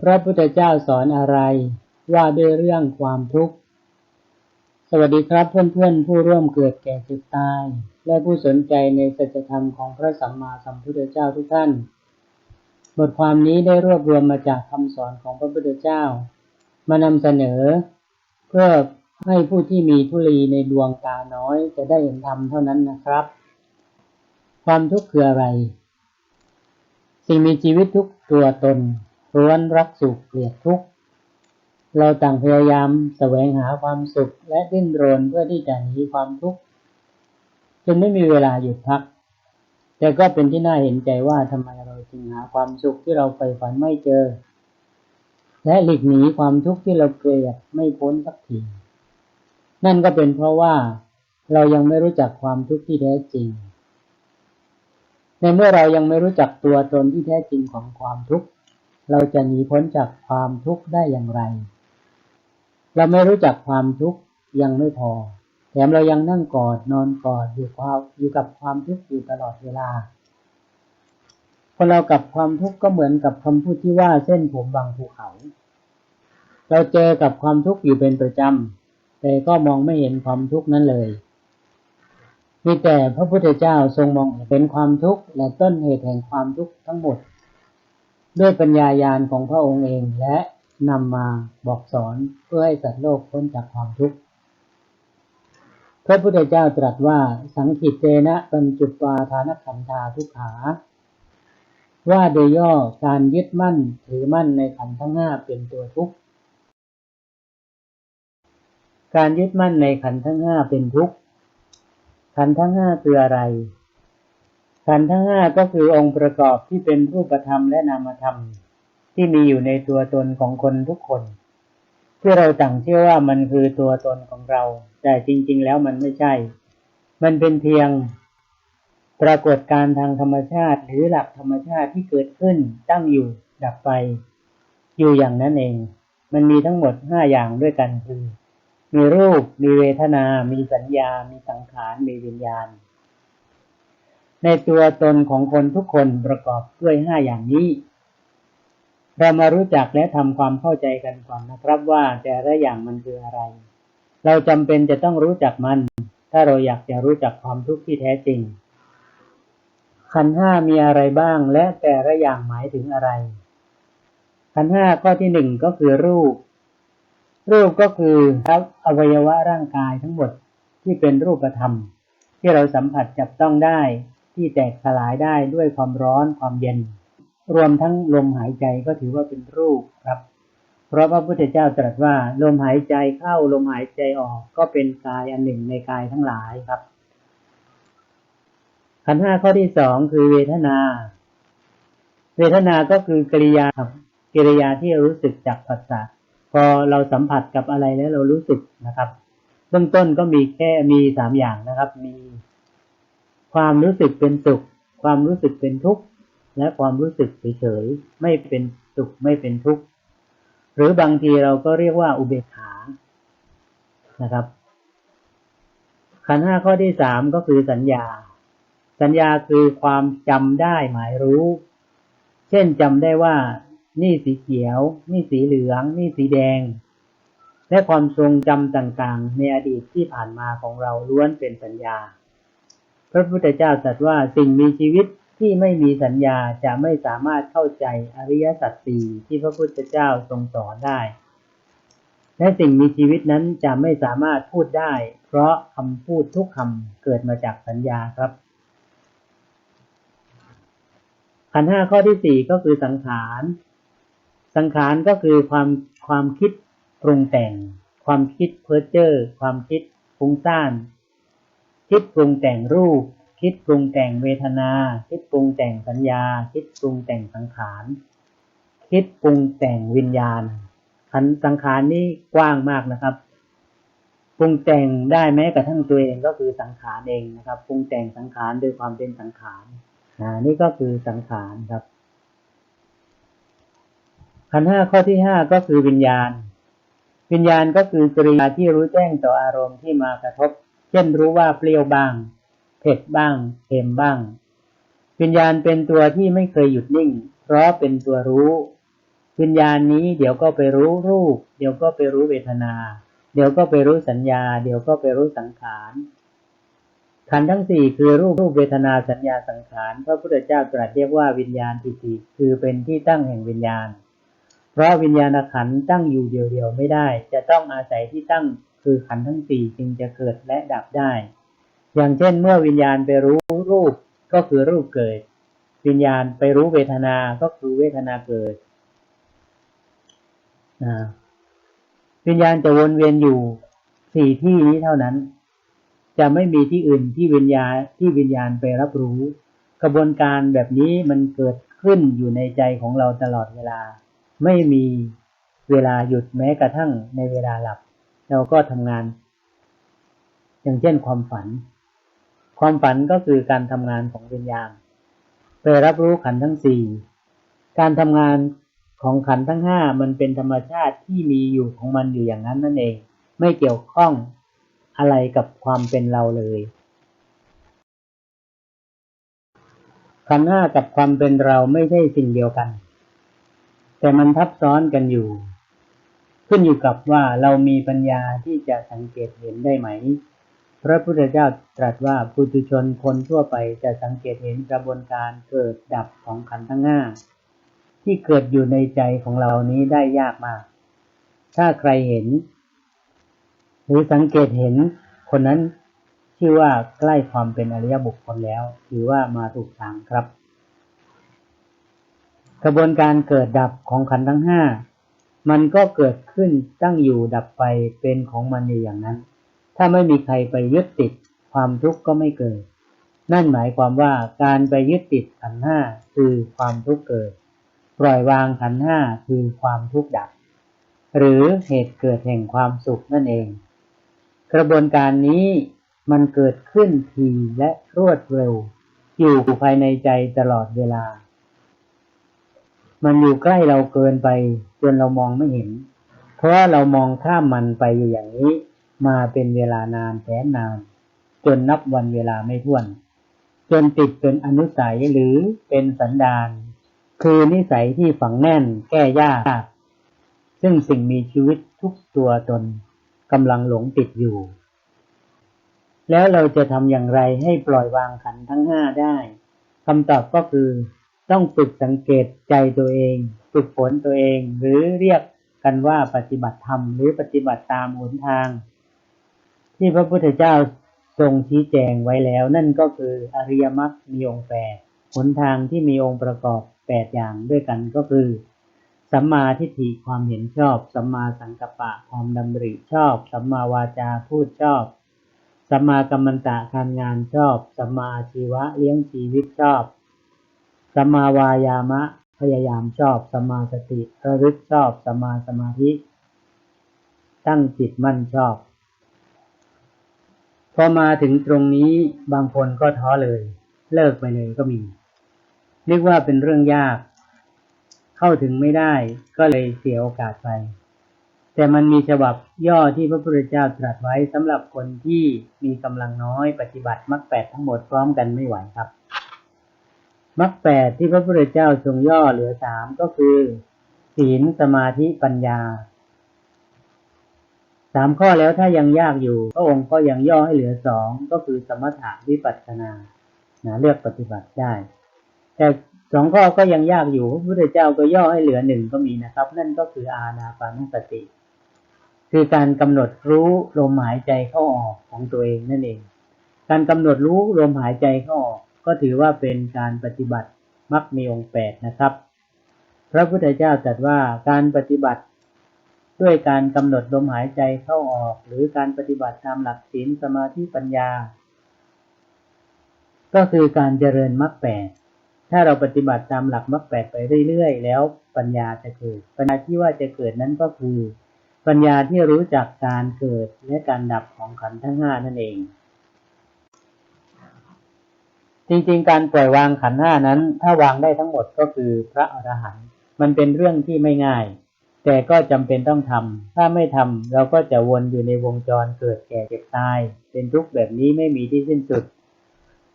พระพุทธเจ้าสอนอะไรว่าด้วยเรื่องความทุกข์ สวัสดีครับเพื่อนๆ ผู้ร่วมเกิดแก่เจ็บตาย และผู้สนใจในสัจธรรมของพระสัมมาสัมพุทธเจ้าทุกท่าน บทความนี้ได้รวบรวมมาจากคำสอนของพระพุทธเจ้า มานำเสนอ เพื่อให้ผู้ที่มีทุลีในดวงตาน้อยจะได้เห็นธรรมเท่านั้นนะครับ ความทุกข์คืออะไร สิ่งมีชีวิตทุกตัวตน ล้วนรักสุขเกลียดทุกข์เราต่างพยายามแสวงหาความสุขและดิ้นรนเพื่อที่จะหนีความทุกข์จนไม่มีเวลาหยุดพัก แต่ก็เป็นที่น่าเห็นใจว่าทำไมเราจึงหาความสุขที่เราไปฝันไม่เจอ และหลีกหนีความทุกข์ที่เราเกลียดไม่พ้นสักทีนั่นก็เป็นเพราะว่าเรายังไม่รู้จักความทุกข์ที่แท้จริง ในเมื่อเรายังไม่รู้จักตัวตนที่แท้จริงของความทุกข์ เราจะหนีพ้นจากความทุกข์ได้อย่างไร เราไม่รู้จักความทุกข์ยังไม่พอ แถมเรายังนั่งกอดนอนกอดอยู่ความอยู่กับความทุกข์อยู่ตลอดเวลา คนเรากับความทุกข์ก็เหมือนกับคำพูดที่ว่าเส้นผมบางภูเขา เราเจอกับความทุกข์อยู่เป็นประจำ แต่ก็มองไม่เห็นความทุกข์นั้นเลยมีแต่พระพุทธเจ้าทรงมองเห็นความทุกข์และต้นเหตุแห่งความทุกข์ทั้งหมด ด้วยปัญญายาณของพระองค์เองและนำมาบอกสอนเพื่อให้สัตว์โลกพ้นจากความทุกข์ พระพุทธเจ้าตรัสว่าสังขิตเจนะปัญจุปาทานขันธาทุกขา ว่าโดยย่อการยึดมั่นถือมั่นในขันธ์ทั้งห้าเป็นตัวทุกข์ การยึดมั่นในขันธ์ทั้งห้าเป็นทุกข์ ขันธ์ทั้งห้าคืออะไร ขันธ์ทั้งห้าก็คือองค์ประกอบที่เป็นรูปธรรมและนามธรรม ที่มีอยู่ในตัวตนของคนทุกคน ที่เราต่างเชื่อว่ามันคือตัวตนของเรา แต่จริง ๆ แล้วมันไม่ใช่ มันเป็นเพียง ปรากฏการทางธรรมชาติ หรือหลักธรรมชาติที่เกิดขึ้นตั้งอยู่ดับไป อยู่อย่างนั้นเอง มันมีทั้งหมดห้าอย่างด้วยกันคือ มีรูป มีเวทนา มีสัญญา มีสังขาร มีวิญญาณ ในตัวตนของคนทุกคนประกอบด้วยห้าอย่างนี้ เรามารู้จักและทำความเข้าใจกันก่อนนะครับว่าแต่ละอย่างมันคืออะไร เราจำเป็นจะต้องรู้จักมัน ถ้าเราอยากจะรู้จักความทุกข์ที่แท้จริง ขันห้ามีอะไรบ้างและแต่ละอย่างหมายถึงอะไร ขันห้าข้อที่หนึ่งก็คือรูป รูปก็คือครับอวัยวะร่างกายทั้งหมดที่เป็นรูปธรรมที่เราสัมผัสจับต้องได้ ที่แตกสลายได้ด้วยความร้อนความเย็น รวมทั้งลมหายใจก็ถือว่าเป็นรูปครับ เพราะพระพุทธเจ้าตรัสว่า ลมหายใจเข้าลมหายใจออกก็เป็นกายอันหนึ่งในกายทั้งหลายครับขันห้าข้อที่สองคือเวทนา เวทนาก็คือกริยากิริยาที่รู้สึกจากภาษาพอเราสัมผัสกับอะไรแล้วเรารู้สึกนะครับ เบื้องต้นก็มีแค่มีสามอย่างนะครับ มี ความรู้สึกเป็นสุข ความรู้สึกเป็นทุกข์ และความรู้สึกเฉยๆไม่เป็นสุขไม่เป็นทุกข์ หรือบางทีเราก็เรียกว่าอุเบกขานะครับ ขันห้าข้อที่สามก็คือสัญญา สัญญาคือความจำได้หมายรู้ เช่นจำได้ว่านี่สีเขียว นี่สีเหลือง นี่สีแดง และความทรงจำต่างๆ ในอดีตที่ผ่านมาของเราล้วนเป็นสัญญา พระพุทธเจ้าตรัสว่าสิ่งมีชีวิตที่ไม่มีสัญญาจะไม่สามารถเข้าใจอริยสัจสี่ที่พระพุทธเจ้าทรงสอนได้ และสิ่งมีชีวิตนั้นจะไม่สามารถพูดได้ เพราะคำพูดทุกคำเกิดมาจากสัญญาครับขันห้าข้อที่สี่ก็คือสังขาร สังขารก็คือความความคิดปรุงแต่ง ความคิดเพ้อเจ้อความคิดฟุ้งซ่าน คิดปรุงแต่งรูป คิดปรุงแต่งเวทนา คิดปรุงแต่งสัญญา คิดปรุงแต่งสังขาร คิดปรุงแต่งวิญญาณขันสังขารนี่กว้างมากนะครับ ปรุงแต่งได้แม้กระทั่งตัวเองก็คือสังขารเองนะครับ ปรุงแต่งสังขารโดยความเป็นสังขารนะนี่ก็คือสังขารครับขันห้าข้อที่ห้าก็คือวิญญาณ วิญญาณก็คือกริยาที่รู้แจ้งต่ออารมณ์ที่มากระทบ เช่นรู้ว่าเปรี้ยวบ้าง เผ็ดบ้างเค็มบ้าง วิญญาณเป็นตัวที่ไม่เคยหยุดนิ่ง เพราะเป็นตัวรู้ วิญญาณนี้เดี๋ยวก็ไปรู้รูป เดี๋ยวก็ไปรู้เวทนา เดี๋ยวก็ไปรู้สัญญา เดี๋ยวก็ไปรู้สังขารขันทั้งสี่คือรูปรูปเวทนาสัญญาสังขารพระพุทธเจ้าตรัสเรียกว่าวิญญาณทิฏฐิคือเป็นที่ตั้งแห่งวิญญาณ เพราะวิญญาณขันตั้งอยู่เดียวๆไม่ได้ จะต้องอาศัยที่ตั้ง คือขันธ์ทั้งสี่จึงจะเกิดและดับได้ อย่างเช่นเมื่อวิญญาณไปรู้รูปก็คือรูปเกิด วิญญาณไปรู้เวทนา ก็คือเวทนาเกิด วิญญาณจะวนเวียนอยู่สี่ที่นี้เท่านั้น จะไม่มีที่อื่นที่วิญญาณที่วิญญาณไปรับรู้ กระบวนการแบบนี้มันเกิดขึ้นอยู่ในใจของเราตลอดเวลา ไม่มีเวลาหยุดแม้กระทั่งในเวลาหลับ เราก็ทำงาน อย่างเช่นความฝัน ความฝันก็คือการทำงานของวิญญาณไปรับรู้ขันทั้งสี่การทำงานของขันทั้งห้ามันเป็นธรรมชาติที่มีอยู่ของมันอยู่อย่างนั้นนั่นเอง ไม่เกี่ยวข้องอะไรกับความเป็นเราเลยขันห้ากับความเป็นเราไม่ใช่สิ่งเดียวกัน แต่มันทับซ้อนกันอยู่ ขึ้นอยู่กับว่าเรามีปัญญาที่จะสังเกตเห็นได้ไหม พระพุทธเจ้าตรัสว่าปุถุชนคนทั่วไปจะสังเกตเห็นกระบวนการเกิดดับของขันธ์ทั้งห้าที่เกิดอยู่ในใจของเรานี้ได้ยากมาก ถ้าใครเห็น หรือสังเกตเห็นคนนั้นชื่อว่าใกล้ความเป็นอริยบุคคลแล้ว ถือว่ามาถูกทางครับ กระบวนการเกิดดับของขันธ์ทั้งห้า มันก็เกิดขึ้นตั้งอยู่ดับไปเป็นของมันอยู่อย่างนั้น ถ้าไม่มีใครไปยึดติดความทุกข์ก็ไม่เกิด นั่นหมายความว่าการไปยึดติดขันห้าคือความทุกข์เกิด ปล่อยวางขันห้าคือความทุกข์ดับ หรือเหตุเกิดแห่งความสุขนั่นเอง กระบวนการนี้มันเกิดขึ้นทีและรวดเร็ว อยู่ภายในใจตลอดเวลา มันอยู่ใกล้เราเกินไป จนเรามองไม่เห็น เพราะเรามองข้ามมันไปอยู่อย่างนี้ มาเป็นเวลานานแสนนาน จนนับวันเวลาไม่ถ้วน จนติดเป็นอนุสัยหรือเป็นสันดาน คือนิสัยที่ฝังแน่นแก้ยาก ซึ่งสิ่งมีชีวิตทุกตัวตนกำลังหลงติดอยู่ แล้วเราจะทำอย่างไรให้ปล่อยวางขันทั้งห้าได้คำตอบก็คือ ต้องฝึกสังเกตใจตัวเอง ฝึกฝนตัวเอง หรือเรียกกันว่าปฏิบัติธรรม หรือปฏิบัติตามหนทาง ที่พระพุทธเจ้าทรงชี้แจงไว้แล้ว นั่นก็คืออริยมรรคมีองค์แปดหนทางที่มีองค์ประกอบแปดอย่างด้วยกันก็คือสัมมาทิฏฐิความเห็นชอบ สัมมาสังกัปปะความดำริชอบ สัมมาวาจาพูดชอบ สัมมากัมมันตะการงานชอบ สัมมาชีวะเลี้ยงชีวิตชอบ สัมมาวายามะ พยายามชอบสัมมาสติระลึกชอบสัมมาสมาธิ ตั้งจิตมั่นชอบ พอมาถึงตรงนี้บางคนก็ท้อเลย เลิกไปเลยก็มีเรียกว่าเป็นเรื่องยาก เข้าถึงไม่ได้ก็เลยเสียโอกาสไป แต่มันมีฉบับย่อที่พระพุทธเจ้าตรัสไว้สำหรับคนที่มีกำลังน้อยปฏิบัติมรรคแปดทั้งหมดพร้อมกันไม่ไหวครับ มรรคแปดที่พระพุทธเจ้าทรงย่อเหลือสามก็คือ ศีลสมาธิปัญญาสามข้อแล้วถ้ายังยากอยู่พระองค์ก็ยังย่อให้เหลือสองก็คือสมถะวิปัสสนานะเลือกปฏิบัติได้ แต่สองข้อก็ยังยากอยู่พระพุทธเจ้าก็ย่อให้เหลือหนึ่งก็มีนะครับ นั่นก็คืออาณาปานุสติ คือการกำหนดรู้ลมหายใจเข้าออกของตัวเองนั่นเอง การกำหนดรู้ลมหายใจเข้าออก ก็ถือว่าเป็นการปฏิบัติมักมีองค์แปดนะครับ พระพุทธเจ้าตรัสว่าการปฏิบัติ ด้วยการกำหนดลมหายใจเข้าออก หรือการปฏิบัติตามหลักศีลสมาธิปัญญา ก็คือการเจริญมรรคแปดถ้าเราปฏิบัติตามหลักมรรคแปดไปเรื่อยๆ แล้วปัญญาจะเกิด ปัญญาที่ว่าจะเกิดนั้นก็คือ ปัญญาที่รู้จักการเกิดและการดับของขันธ์ทั้งห้านั่นเอง จริงๆ การปล่อยวางขันห้านั้น ถ้าวางได้ทั้งหมดก็คือพระอรหันต์มันเป็นเรื่องที่ไม่ง่าย แต่ก็จำเป็นต้องทำถ้าไม่ทำเราก็จะวนอยู่ในวงจรเกิดแก่เจ็บตาย เป็นทุกข์แบบนี้ไม่มีที่สิ้นสุด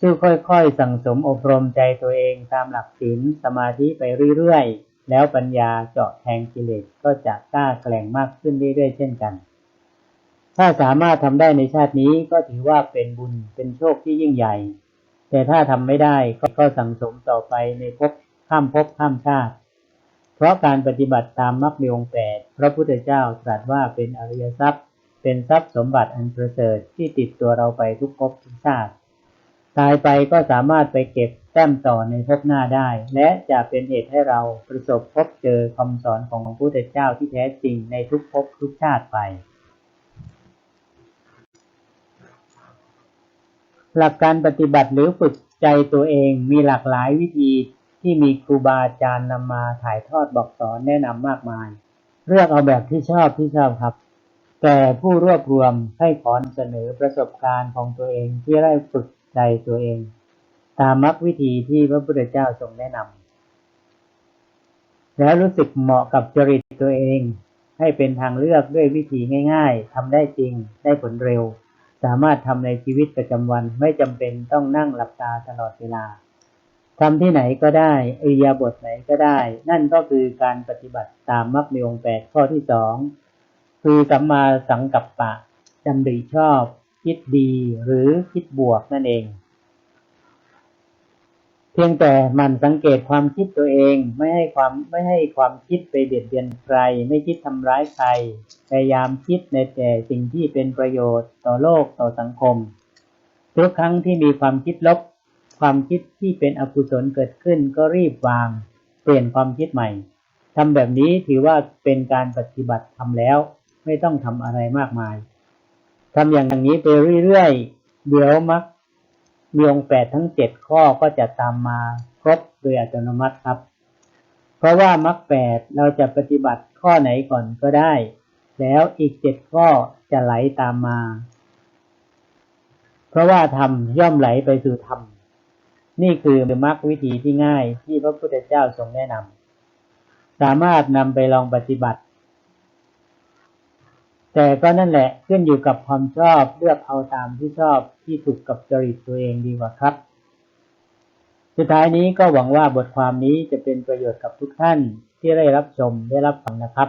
ซึ่งค่อยๆ สั่งสมอบรมใจตัวเองตามหลักศีลสมาธิไปเรื่อยๆ แล้วปัญญาเจาะแทงกิเลสก็จะกล้าแกร่งมากขึ้นเรื่อยๆ เช่นกัน ถ้าสามารถทำได้ในชาตินี้ก็ถือว่าเป็นบุญเป็นโชคที่ยิ่งใหญ่ แต่ถ้าทำไม่ได้ก็สั่งสมต่อไปในภพข้ามภพข้ามชาติ เพราะการปฏิบัติตามมรรคมีองค์แปดพระพุทธเจ้าตรัสว่าเป็นอริยทรัพย์ เป็นทรัพย์สมบัติอันประเสริฐที่ติดตัวเราไปทุกภพทุกชาติ ตายไปก็สามารถไปเก็บแต้มต่อในภพหน้าได้ และจะเป็นเหตุให้เราประสบพบเจอคำสอนของพระพุทธเจ้าที่แท้จริงในทุกภพทุกชาติไป หลักการปฏิบัติหรือฝึกใจตัวเองมีหลากหลายวิธีที่มีครูบาอาจารย์นำมาถ่ายทอดบอกสอนแนะนำมากมาย เลือกเอาแบบที่ชอบที่ชอบครับ แต่ผู้รวบรวมให้ขอนเสนอประสบการณ์ของตัวเองที่ได้ฝึกใจตัวเอง ตามมรรควิธีที่พระพุทธเจ้าทรงแนะนำแล้วรู้สึกเหมาะกับจริตตัวเอง ให้เป็นทางเลือกด้วยวิธีง่าย ๆทำได้จริงได้ผลเร็ว สามารถทำในชีวิตประจำวันไม่จำเป็นต้องนั่งหลับตาตลอดเวลาทำที่ไหนก็ได้อริยาบทไหนก็ได้ นั่นก็คือการปฏิบัติตามมรรคมีองค์แปดข้อที่สองคือสัมมาสังกัปปะดำริชอบ คิดดีหรือคิดบวกนั่นเอง เพียงแต่มันสังเกตความคิดตัวเองไม่ให้ความไม่ให้ความคิดไปเบียดเบียนใคร ไม่คิดทำร้ายใครพยายามคิดในแต่สิ่งที่เป็นประโยชน์ต่อโลกต่อสังคม ทุกครั้งที่มีความคิดลบ ความคิดที่เป็นอกุศลเกิดขึ้นก็รีบวาง เปลี่ยนความคิดใหม่ทำแบบนี้ถือว่าเป็นการปฏิบัติทำแล้ว ไม่ต้องทำอะไรมากมายทำอย่างนี้ไปเรื่อยๆเดี๋ยวมัก มีองแปดทั้งเจ็ดข้อก็จะตามมาครบโดยอัตโนมัติครับ เพราะว่ามักแปดเราจะปฏิบัติข้อไหนก่อนก็ได้ แล้วอีกเจ็ดข้อจะไหลตามมา เพราะว่าธรรมย่อมไหลไปสู่ธรรม นี่คือมรรควิธีที่ง่ายที่พระพุทธเจ้าทรงแนะนำสามารถนำไปลองปฏิบัติ แต่ก็นั่นแหละขึ้นอยู่กับความชอบเลือกเอาตามที่ชอบที่ถูกกับจริตตัวเองดีกว่าครับ สุดท้ายนี้ก็หวังว่าบทความนี้จะเป็นประโยชน์กับทุกท่านที่ได้รับชมได้รับฟังนะครับ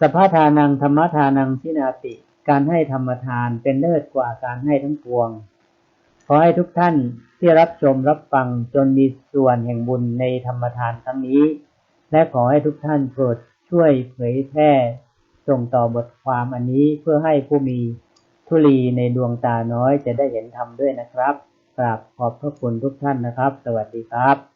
สภาทานังธรรมทานังทินาติ การให้ธรรมทานเป็นเลิศกว่าการให้ทั้งปวง ขอให้ทุกท่านที่รับชมรับฟังจนมีส่วนแห่งบุญในธรรมทานครั้งนี้ และขอให้ทุกท่านโปรดช่วยเผยแพร่ ส่งต่อบทความอันนี้เพื่อให้ผู้มีทุลีในดวงตาน้อยจะได้เห็นธรรมด้วยนะครับกราบขอบพระคุณทุกท่านนะครับ สวัสดีครับ